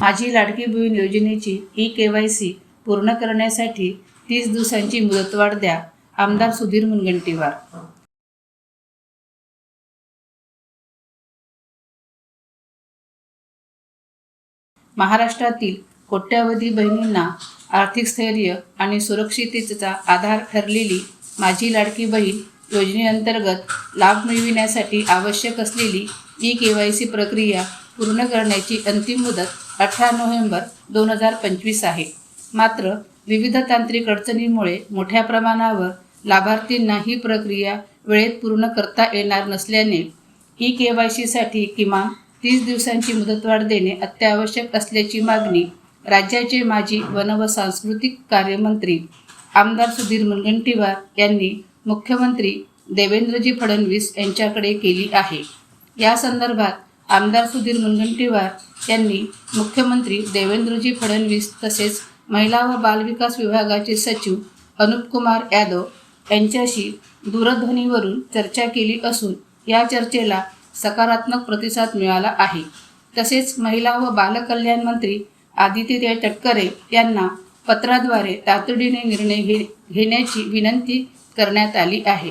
माझी लाडकी बहीण योजनेची ई के Y C पूर्ण करण्यासाठी तीस दिवसांची मुदतवाढ द्या आमदार सुधीर मुनगंटीवार. महाराष्ट्रातील कोट्यावधी बहिणींना आर्थिक स्थैर्य आणि सुरक्षिततेचा आधार ठरलेली माझी लाडकी बहीण योजनेअंतर्गत लाभ मिळविण्यासाठी आवश्यक असलेली ई के वाय सी प्रक्रिया पूर्ण करण्याची अंतिम मुदत अठरा नोव्हेंबर दोन हजार पंचवीस आहे. मात्र विविध तांत्रिक अडचणींमुळे मोठ्या प्रमाणावर लाभार्थींना ही प्रक्रिया वेळेत पूर्ण करता येणार नसल्याने ई के वाय सीसाठी किमान तीस दिवसांची मुदतवाढ देणे अत्यावश्यक असल्याची मागणी राज्याचे माजी वन व सांस्कृतिक कार्यमंत्री आमदार सुधीर मुनगंटीवार यांनी मुख्यमंत्री देवेंद्रजी फडणवीस यांच्याकडे केली आहे. या संदर्भात आमदार सुधीर मुनगंटीवार यांनी मुख्यमंत्री देवेंद्रजी फडणवीस तसेच महिला व बालविकास विभागाचे सचिव अनुपकुमार यादव यांच्याशी दूरध्वनीवरून चर्चा केली असून या चर्चेला सकारात्मक प्रतिसाद मिळाला आहे. तसेच महिला व बालकल्याण मंत्री आदित्य तटकरे यांना पत्राद्वारे तातडीने निर्णय घे घेण्याची विनंती करण्यात आली आहे.